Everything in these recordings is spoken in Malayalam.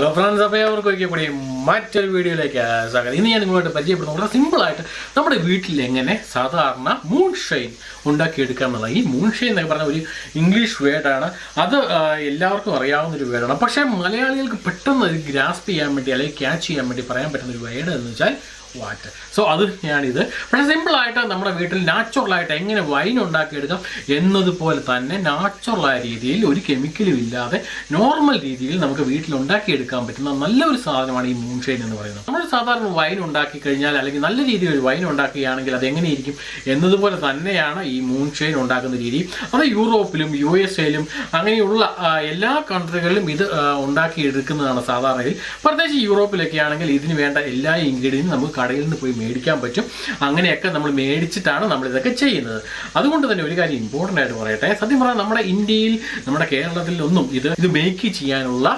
Hello friends, I am going to go to മറ്റൊരു വീഡിയോയിലേക്ക് സ്വാഗതം. ഇന്ന് ഞാൻ നിങ്ങളുമായിട്ട് പരിചയപ്പെടുന്നത് വളരെ സിമ്പിളായിട്ട് നമ്മുടെ വീട്ടിൽ എങ്ങനെ സാധാരണ മൂൺ ഷൈൻ ഉണ്ടാക്കിയെടുക്കുക എന്നുള്ള ഈ മൂൺ ഷൈൻ എന്നൊക്കെ പറഞ്ഞ ഒരു ഇംഗ്ലീഷ് വേർഡാണ് അത് എല്ലാവർക്കും അറിയാവുന്ന ഒരു വേർഡാണ് പക്ഷേ മലയാളികൾക്ക് പെട്ടെന്ന് ഗ്രാസ്പ് ചെയ്യാൻ വേണ്ടി അല്ലെങ്കിൽ ക്യാച്ച് ചെയ്യാൻ വേണ്ടി പറയാൻ പറ്റുന്ന ഒരു വേർഡ് എന്ന് വെച്ചാൽ വാറ്റ് സോ അത് ഞാനിത്. പക്ഷേ സിമ്പിളായിട്ട് നമ്മുടെ വീട്ടിൽ നാച്ചുറലായിട്ട് എങ്ങനെ വൈൻ ഉണ്ടാക്കിയെടുക്കാം എന്നതുപോലെ തന്നെ നാച്ചുറലായ രീതിയിൽ ഒരു കെമിക്കലും ഇല്ലാതെ നോർമൽ രീതിയിൽ നമുക്ക് വീട്ടിൽ ഉണ്ടാക്കിയെടുക്കാൻ പറ്റുന്ന നല്ലൊരു സാധനമാണ് ഈ മൂൺഷൈൻ എന്ന് പറയുന്നത്. നമ്മൾ സാധാരണ വൈൻ ഉണ്ടാക്കി കഴിഞ്ഞാൽ അല്ലെങ്കിൽ നല്ല രീതിയിൽ ഒരു വൈൻ ഉണ്ടാക്കുകയാണെങ്കിൽ അത് എങ്ങനെയിരിക്കും എന്നതുപോലെ തന്നെയാണ് ഈ മൂൺഷൈൻ ഉണ്ടാക്കുന്ന രീതി. അത് യൂറോപ്പിലും യു എസ് എയിലും അങ്ങനെയുള്ള എല്ലാ കൺട്രികളിലും ഇത് ഉണ്ടാക്കി ഉണ്ടാക്കിയെടുക്കുന്നതാണ് സാധാരണയിൽ പ്രത്യേകിച്ച് യൂറോപ്പിലൊക്കെ ആണെങ്കിൽ ഇതിന് വേണ്ട എല്ലാ ഇൻഗ്രീഡിയൻസും നമുക്ക് കടയിൽ നിന്ന് പോയി മേടിക്കാൻ പറ്റും. അങ്ങനെയൊക്കെ നമ്മൾ മേടിച്ചിട്ടാണ് നമ്മൾ ഇതൊക്കെ ചെയ്യുന്നത്. അതുകൊണ്ട് തന്നെ ഒരു കാര്യം ഇമ്പോർട്ടന്റ് ആയിട്ട് പറയട്ടെ. സത്യം പറഞ്ഞാൽ നമ്മുടെ ഇന്ത്യയിൽ നമ്മുടെ കേരളത്തിൽ ഒന്നും ഇത് ഇത് മേക്ക് ചെയ്യാനുള്ള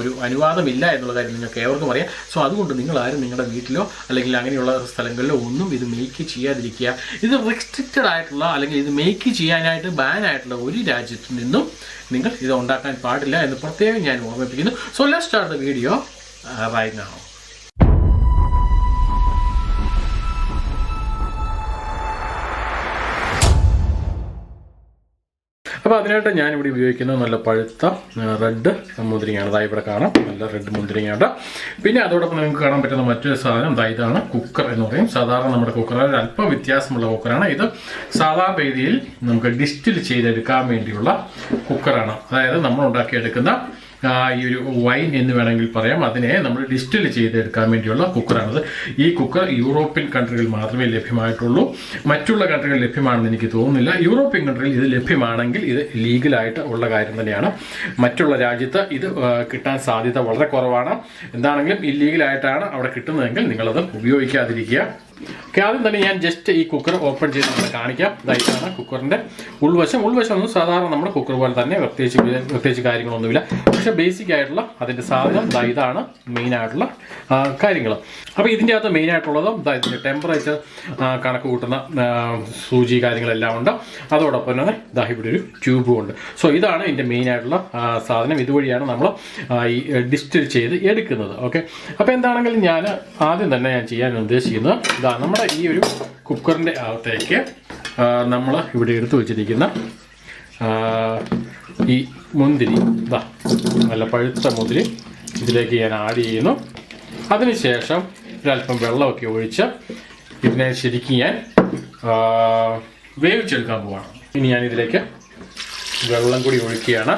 ഒരു അനുവാദമില്ല എന്നുള്ള കാര്യം നിങ്ങൾക്ക് ഏവർക്കും അറിയാം. സോ അതുകൊണ്ട് നിങ്ങൾ ആരും നിങ്ങളുടെ വീട്ടിലോ അല്ലെങ്കിൽ അങ്ങനെയുള്ള സ്ഥലങ്ങളിലോ ഒന്നും ഇത് മേക്ക് ചെയ്യാതിരിക്കുക. ഇത് റെസ്ട്രിക്റ്റഡ് ആയിട്ടുള്ള അല്ലെങ്കിൽ ഇത് മേക്ക് ചെയ്യാനായിട്ട് ബാൻ ആയിട്ടുള്ള ഒരു രാജ്യത്തു നിന്നും നിങ്ങൾ ഇത് ഉണ്ടാക്കാൻ പാടില്ല എന്ന് പ്രത്യേകം ഞാൻ ഓർമ്മിപ്പിക്കുന്നു. So let start the video right now അപ്പോൾ അതിനായിട്ട് ഞാനിവിടെ ഉപയോഗിക്കുന്നത് നല്ല പഴുത്ത റെഡ് മുന്തിരിങ്ങയാണ്. അതായത് ഇവിടെ കാണാം. നല്ല റെഡ് മുന്തിരിങ്ങയുണ്ട് പിന്നെ അതോടൊപ്പം നിങ്ങൾക്ക് കാണാൻ പറ്റുന്ന മറ്റൊരു സാധനം ഇതാണ് കുക്കർ എന്ന് പറയും. സാധാരണ നമ്മുടെ കുക്കർ അല്പം വ്യത്യാസമുള്ള കുക്കറാണ് ഇത് സാധാരണ രീതിയിൽ നമുക്ക് ഡിസ്റ്റിൽ ചെയ്തെടുക്കാൻ വേണ്ടിയുള്ള കുക്കറാണ് അതായത് നമ്മൾ ഉണ്ടാക്കിയെടുക്കുന്ന ഈ ഒരു വൈൻ എന്ന് വേണമെങ്കിൽ പറയാം. അതിനെ നമ്മൾ ഡിസ്റ്റിൽ ചെയ്തെടുക്കാൻ വേണ്ടിയുള്ള കുക്കറാണത്. ഈ കുക്കർ യൂറോപ്യൻ കൺട്രികളിൽ മാത്രമേ ലഭ്യമായിട്ടുള്ളൂ. മറ്റുള്ള കൺട്രികളിൽ ലഭ്യമാണെന്ന് എനിക്ക് തോന്നുന്നില്ല. യൂറോപ്യൻ കൺട്രിയിൽ ഇത് ലഭ്യമാണെങ്കിൽ ഇത് ലീഗലായിട്ട് ഉള്ള കാര്യം തന്നെയാണ്. മറ്റുള്ള രാജ്യത്ത് ഇത് കിട്ടാൻ സാധ്യത വളരെ കുറവാണ്. എന്താണെങ്കിലും ഇല്ലീഗലായിട്ടാണ് അവിടെ കിട്ടുന്നതെങ്കിൽ നിങ്ങളത് ഉപയോഗിക്കാതിരിക്കുക. ആദ്യം തന്നെ ഞാൻ ജസ്റ്റ് ഈ കുക്കർ ഓപ്പൺ ചെയ്ത് നമ്മൾ കാണിക്കാം. ഇതാണ് കുക്കറിന്റെ ഉൾവശം. ഉൾവശം ഒന്നും സാധാരണ നമ്മുടെ കുക്കർ പോലെ തന്നെ പ്രത്യേകിച്ച് പ്രത്യേകിച്ച് കാര്യങ്ങളൊന്നുമില്ല. ബേസിക് ആയിട്ടുള്ള അതിന്റെ സാധനം ദാ ഇതാണ് മെയിനായിട്ടുള്ള കാര്യങ്ങൾ അപ്പോൾ ഇതിന്റെ അകത്ത് മെയിൻ ആയിട്ടുള്ളതും ദാ ഇതിന്റെ ടെമ്പറേച്ചർ കണക്ക് കൂട്ടുന്ന സൂചി കാര്യങ്ങളെല്ലാം ഉണ്ട്. അതോടൊപ്പം തന്നെ ദാ ഇവിടെ ഒരു ട്യൂബും ഉണ്ട്. സോ ഇതാണ് ഇതിന്റെ മെയിൻ ആയിട്ടുള്ള സാധനം. ഇതുവഴിയാണ് നമ്മൾ ഈ ഡിസ്റ്റിൽ ചെയ്ത് എടുക്കുന്നത്. ഓക്കെ അപ്പോൾ എന്താണെങ്കിലും ഞാൻ ആദ്യം തന്നെ ഞാൻ ചെയ്യാൻ ഉദ്ദേശിക്കുന്നത് ഇതാ നമ്മുടെ ഈ ഒരു കുക്കറിന്റെ അകത്തേക്ക് നമ്മൾ ഇവിടെ എടുത്തു വെച്ചിരിക്കുന്ന ഈ മുന്തിരി ഇതാ നല്ല പഴുത്ത മുന്തിരി ഇതിലേക്ക് ഞാൻ ആഡ് ചെയ്യുന്നു. അതിനുശേഷം ഒരല്പം വെള്ളമൊക്കെ ഒഴിച്ച് ഇതിനെ ശരിക്കും ഞാൻ വേവിച്ചെടുക്കാൻ പോവാണ്. ഇനി ഞാൻ ഇതിലേക്ക് വെള്ളം കൂടി ഒഴിക്കുകയാണ്.